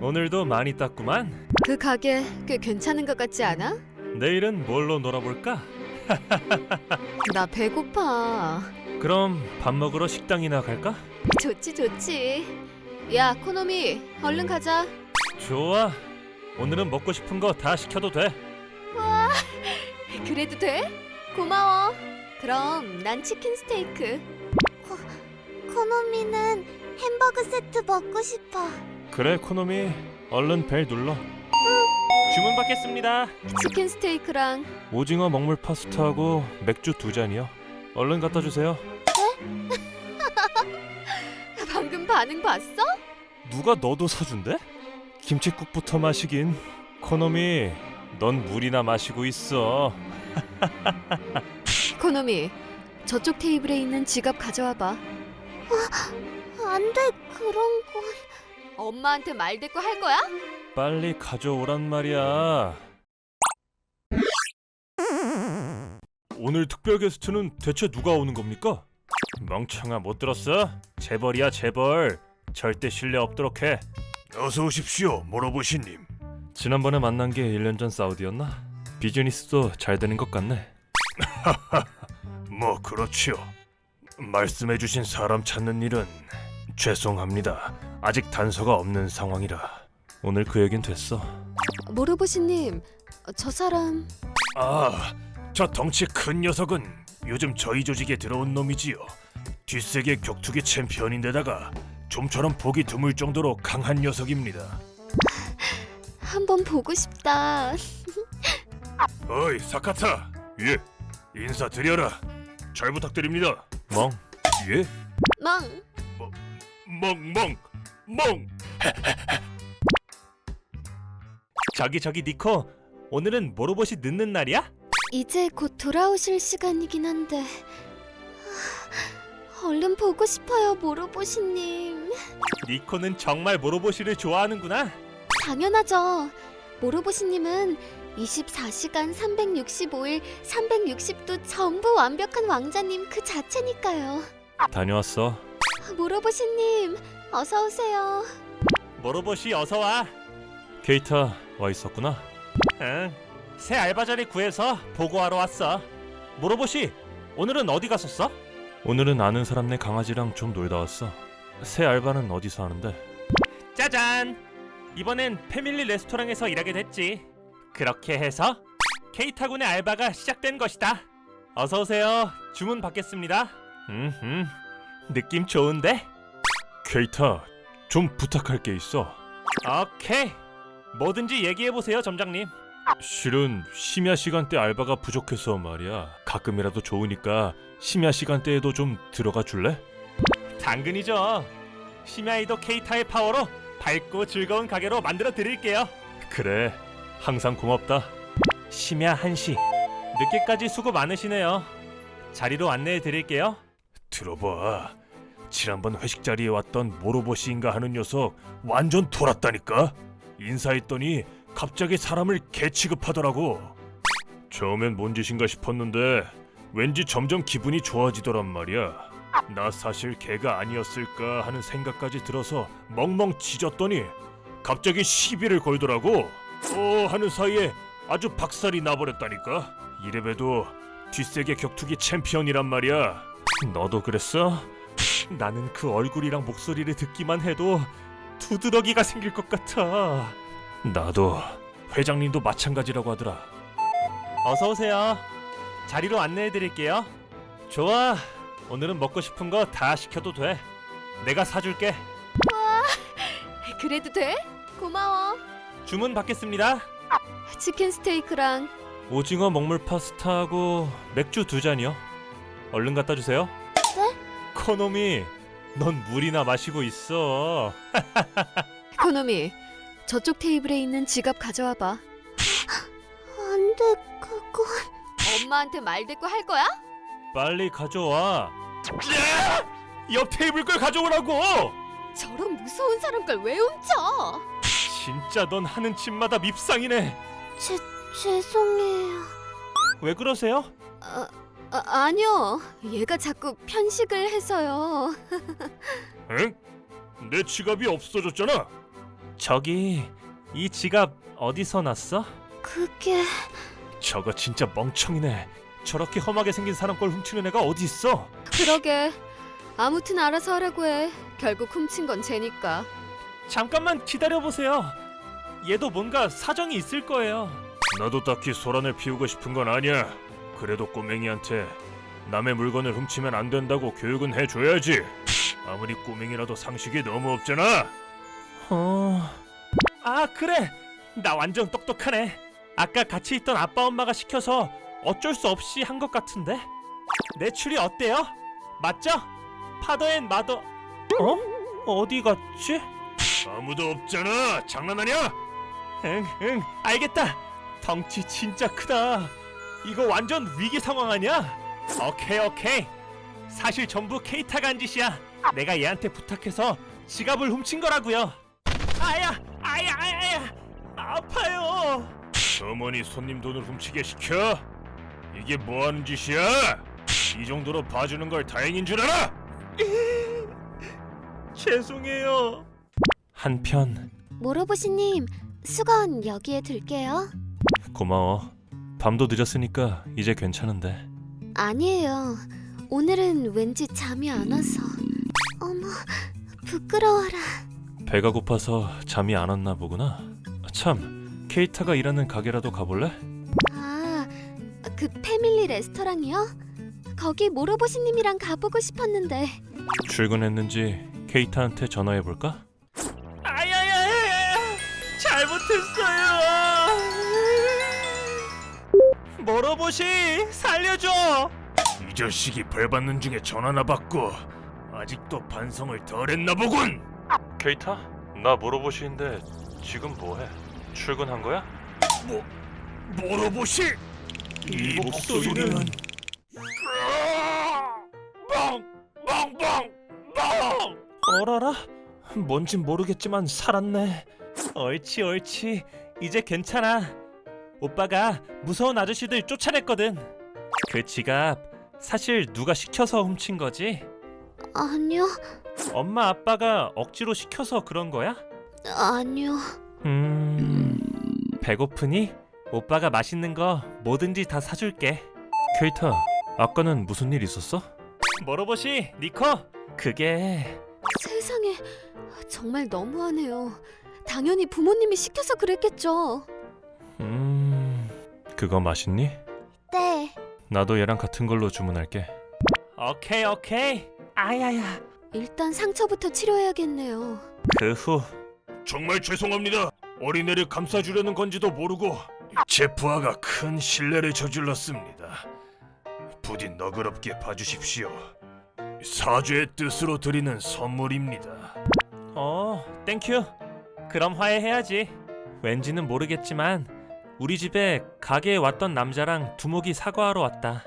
오늘도 많이 땄구만. 그 가게 꽤 괜찮은 것 같지 않아? 내일은 뭘로 놀아볼까? 나 배고파. 그럼 밥 먹으러 식당이나 갈까? 좋지 좋지. 야 코노미 얼른 가자. 좋아. 오늘은 먹고 싶은 거 다 시켜도 돼. 그래도 돼? 고마워. 그럼 난 치킨 스테이크. 코노미는 햄버거 세트 먹고 싶어. 그래 코노미 얼른 벨 눌러. 주문 받겠습니다. 치킨 스테이크랑 오징어 먹물 파스타하고 맥주 두 잔이요. 얼른 갖다 주세요. 방금 반응 봤어? 누가 너도 사준대? 김치국부터 마시긴. 코노미, 넌 물이나 마시고 있어. 코노미 저쪽 테이블에 있는 지갑 가져와 봐. 안 돼, 그런 건. 엄마한테 말 대꾸 할 거야? 빨리 가져오란 말이야. 오늘 특별 게스트는 대체 누가 오는 겁니까? 멍청아 못 들었어? 재벌이야 재벌. 절대 신뢰 없도록 해. 어서 오십시오, 모로보시님. 지난번에 만난 게 1년 전 사우디였나? 비즈니스도 잘 되는 것 같네. 뭐 그렇지요. 말씀해주신 사람 찾는 일은 죄송합니다. 아직 단서가 없는 상황이라. 오늘 그 얘긴 됐어. 모로보시님 저 사람 아, 저 덩치 큰 녀석은 요즘 저희 조직에 들어온 놈이지요. 뒷세계 격투기 챔피언인데다가 좀처럼 보기 드물 정도로 강한 녀석입니다. 한번 보고 싶다. 어이 사카타, 예, 인사 드려라. 잘 부탁드립니다. 멍, 예, 멍. 멍멍, 멍. 저기 저기 니코, 오늘은 모로봇이 늦는 날이야? 이제 곧 돌아오실 시간이긴 한데 아, 얼른 보고 싶어요 모로보시님 니코는 정말 모로보시를 좋아하는구나. 당연하죠 모로보시님은 24시간 365일 360도 전부 완벽한 왕자님 그 자체니까요 다녀왔어. 모로보시님 어서 오세요 모로보시 어서 와. 케이타 와 있었구나. 응. 새 알바 자리 구해서 보고하러 왔어. 모로보시 오늘은 어디 갔었어? 오늘은 아는 사람네 강아지랑 좀 놀다 왔어. 새 알바는 어디서 하는데? 짜잔. 이번엔 패밀리 레스토랑에서 일하게 됐지. 그렇게 해서 케이타 군의 알바가 시작된 것이다. 어서 오세요. 주문 받겠습니다. 음, 느낌 좋은데? 케이타, 좀 부탁할 게 있어. 오케이. 뭐든지 얘기해 보세요, 점장님. 실은 심야 시간대 알바가 부족해서 말이야. 가끔이라도 좋으니까 심야 시간대에도 좀 들어가 줄래? 당근이죠. 심야에도 케이타의 파워로 밝고 즐거운 가게로 만들어 드릴게요. 그래. 항상 고맙다. 심야 1시. 늦게까지 수고 많으시네요. 자리로 안내해 드릴게요. 들어봐. 지난번 회식 자리에 왔던 모로보시인가 하는 녀석 완전 돌았다니까. 인사했더니 갑자기 사람을 개 취급하더라고. 처음엔 뭔 짓인가 싶었는데 왠지 점점 기분이 좋아지더란 말이야. 나 사실 개가 아니었을까 하는 생각까지 들어서 멍멍 짖었더니 갑자기 시비를 걸더라고. 어 하는 사이에 아주 박살이 나버렸다니까. 이래봬도 뒷세계 격투기 챔피언이란 말이야. 너도 그랬어? 나는 그 얼굴이랑 목소리를 듣기만 해도 두드러기가 생길 것 같아. 나도 회장님도 마찬가지라고 하더라. 어서 오세요. 자리로 안내해 드릴게요. 좋아. 오늘은 먹고 싶은 거 다 시켜도 돼. 내가 사줄게. 그래도 돼? 고마워 주문 받겠습니다. 치킨 스테이크랑 오징어 먹물 파스타하고 맥주 두 잔이요. 얼른 갖다 주세요. 네? 코노미, 넌 물이나 마시고 있어. 코노미 저쪽 테이블에 있는 지갑 가져와 봐 안 돼, 그건. 엄마한테 말 대꾸 할 거야? 빨리 가져와. 옆 테이블 걸 가져오라고. 저런 무서운 사람 걸 왜 훔쳐? 진짜 넌 하는 짓마다 밉상이네. 죄, 죄송해요. 왜 그러세요? 아, 아 아니요 얘가 자꾸 편식을 해서요 응? 내 지갑이 없어졌잖아. 저기 이 지갑 어디서 났어? 그게 저거 진짜 멍청이네. 저렇게 험하게 생긴 사람 걸 훔치는 애가 어디 있어? 그러게. 아무튼 알아서 하라고 해. 결국 훔친 건 쟤니까. 잠깐만 기다려 보세요. 얘도 뭔가 사정이 있을 거예요. 나도 딱히 소란을 피우고 싶은 건 아니야. 그래도 꼬맹이한테 남의 물건을 훔치면 안 된다고 교육은 해줘야지. 아무리 꼬맹이라도 상식이 너무 없잖아. 어... 아 그래. 나 완전 똑똑하네. 아까 같이 있던 아빠 엄마가 시켜서 어쩔 수 없이 한 것 같은데. 내 추리 어때요? 맞죠? 파더 앤 마더. 어? 어디 갔지? 아무도 없잖아. 장난하냐? 응, 응, 알겠다. 덩치 진짜 크다. 이거 완전 위기 상황 아니야? 오케이, 오케이. 사실 전부 케이타가 한 짓이야. 내가 얘한테 부탁해서 지갑을 훔친 거라고요. 아야, 아야, 아야, 아야. 아파요. 어머니 손님 돈을 훔치게 시켜? 이게 뭐 하는 짓이야? 이 정도로 봐주는 걸 다행인 줄 알아? 죄송해요. 한편 모로보시님 수건 여기에 둘게요. 고마워. 밤도 늦었으니까 이제 괜찮은데. 아니에요. 오늘은 왠지 잠이 안 와서. 어머, 부끄러워라. 배가 고파서 잠이 안 왔나 보구나. 참, 케이타가 일하는 가게라도 가볼래? 아, 그 패밀리 레스토랑이요? 거기 모로보시님이랑 가보고 싶었는데. 출근했는지 케이타한테 전화해 볼까? 아야야야야! 잘못했어 멀어보시 살려줘. 이 자식이 벌 받는 중에 전화나 받고 아직도 반성을 덜했나 보군. 케이타, 나 모로보시인데 지금 뭐해? 출근한 거야? 뭐 모로보시? 이 목소리는 뻥뻥뻥뻥 어라라 뭔진 모르겠지만 살았네 옳지 옳지 이제 괜찮아 오빠가 무서운 아저씨들 쫓아냈거든 그 지갑 사실 누가 시켜서 훔친 거지? 아니요, 엄마 아빠가 억지로 시켜서 그런 거야? 아니요. 음 배고프니? 오빠가 맛있는 거 뭐든지 다 사줄게 케이타 아까는 무슨 일 있었어? 멀어보시 니코 그게 세상에. 정말 너무하네요. 당연히 부모님이 시켜서 그랬겠죠. 음 그거 맛있니? 네, 나도 얘랑 같은 걸로 주문할게. 오케이 오케이. 아야야. 일단 상처부터 치료해야겠네요. 그 후. 정말 죄송합니다. 어린애를 감싸주려는 건지도 모르고 제 부하가 큰 실례를 저질렀습니다. 부디 너그럽게 봐주십시오. 사죄의 뜻으로 드리는 선물입니다. 어 땡큐 그럼 화해해야지. 왠지는 모르겠지만 우리 집에 가게에 왔던 남자랑 두목이 사과하러 왔다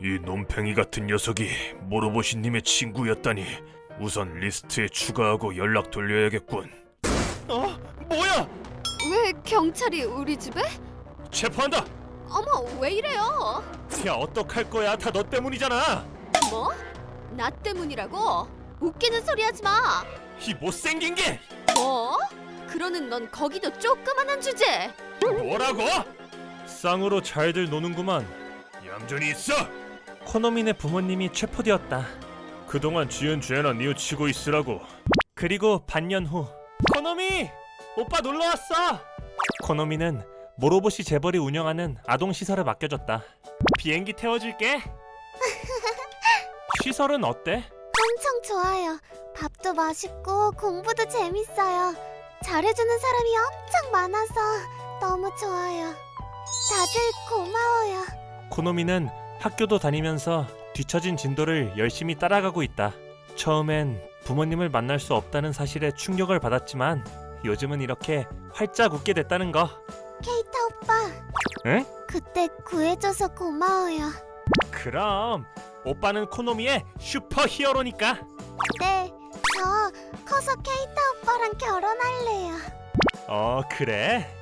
이 놈팽이 같은 녀석이 모로보시님의 친구였다니 우선 리스트에 추가하고 연락 돌려야겠군. 어? 뭐야? 왜 경찰이 우리 집에? 체포한다. 어머, 왜 이래요? 야 어떡할 거야? 다 너 때문이잖아. 뭐? 나 때문이라고? 웃기는 소리 하지 마. 이 못생긴 게 뭐? 그러는 넌 거기도 조그만한 주제. 뭐라고? 쌍으로 잘들 노는구만. 얌전히 있어. 코노민의 부모님이 체포되었다. 그동안 지은 죄나 뉘우치고 있으라고. 그리고 반년 후 코노미 오빠 놀러 왔어. 코노미는 모로보시 재벌이 운영하는 아동 시설에 맡겨졌다. 비행기 태워줄게. 시설은 어때? 엄청 좋아요. 밥도 맛있고 공부도 재밌어요. 잘해주는 사람이 엄청 많아서 너무 좋아요. 다들 고마워요. 코노미는 학교도 다니면서 뒤처진 진도를 열심히 따라가고 있다. 처음엔 부모님을 만날 수 없다는 사실에 충격을 받았지만 요즘은 이렇게 활짝 웃게 됐다는 거. 케이타 오빠. 응? 그때 구해줘서 고마워요. 그럼 오빠는 코노미의 슈퍼 히어로니까. 네, 저 커서 케이타 오빠랑 결혼할래요. 어 그래?